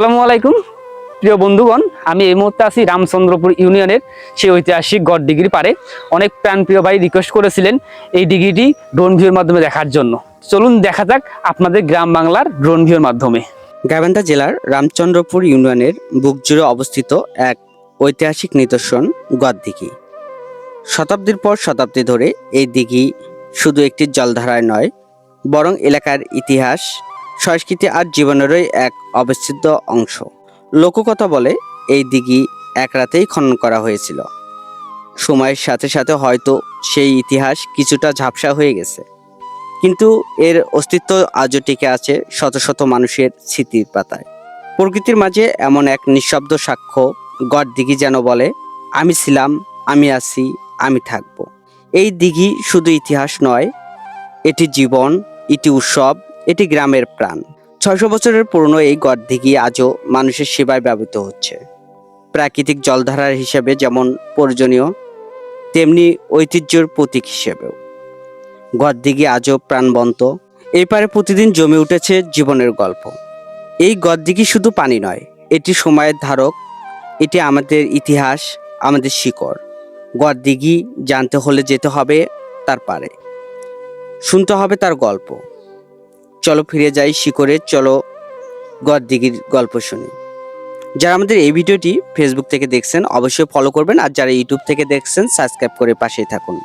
আসসালামু আলাইকুম। প্রিয় বন্ধুগণ, আমি এই মুহূর্তে আছি রামচন্দ্রপুর ইউনিয়নের সেই ঐতিহাসিক গড় ডিগ্রি পারে অনেক প্রাণপ্রিয় ভাই রিকোয়েস্ট করেছিলেন এই ডিগ্রিটি ড্রোন ভিউর মাধ্যমে দেখার জন্য। চলুন দেখা যাক আপনাদের গ্রাম বাংলার ড্রোন ভিউর মাধ্যমে। গাইবান্ধা জেলার রামচন্দ্রপুর ইউনিয়নের বুক জুড়ে অবস্থিত এক ঐতিহাসিক নিদর্শন গদদিঘি শতাব্দীর পর শতাব্দী ধরে এই দিঘি শুধু একটি জলধারায় নয়, বরং এলাকার ইতিহাস সংস্কৃতি আর জীবনেরই এক অবিচ্ছেদ্য অংশ। লোককথা বলে, এই দিঘি এক রাতেই খনন করা হয়েছিল। সময়ের সাথে সাথে হয়তো সেই ইতিহাস কিছুটা ঝাপসা হয়ে গেছে। কিন্তু এর অস্তিত্ব আজও টিকে আছে শত শত মানুষের স্মৃতির পাতায়। প্রকৃতির মাঝে এমন এক নিঃশব্দ সাক্ষ্য গড় দিঘি যেন বলে, আমি ছিলাম, আমি আছি, আমি থাকব। এই দিঘি শুধু ইতিহাস নয়, এটি জীবন, এটি উৎসব এটি গ্রামের প্রাণ। ছয়শো বছরের পুরনো এই গড় দিঘি আজও মানুষের সেবায় ব্যবহৃত হচ্ছে। প্রাকৃতিক জলধারার হিসেবে যেমন প্রয়োজনীয়, তেমনি ঐতিহ্যের প্রতীক হিসেবেও। গদদিঘি আজও প্রাণবন্ত। এই পারে প্রতিদিন জমে উঠেছে জীবনের গল্প। এই গদদিঘি শুধু পানি নয়, এটি সময়ের ধারক, এটি আমাদের ইতিহাস, আমাদের শিকড়। গদদিঘি জানতে হলে যেতে হবে তার পারে। শুনতে হবে তার গল্প। চলো ফিরে যাই শিকড়ে, চলো গদদিঘির গল্প শুনি। যারা আমাদের এই ভিডিওটি ফেসবুক থেকে দেখছেন, অবশ্যই ফলো করবেন, আর যারা ইউটিউব থেকে দেখছেন সাবস্ক্রাইব করে পাশেই থাকুন।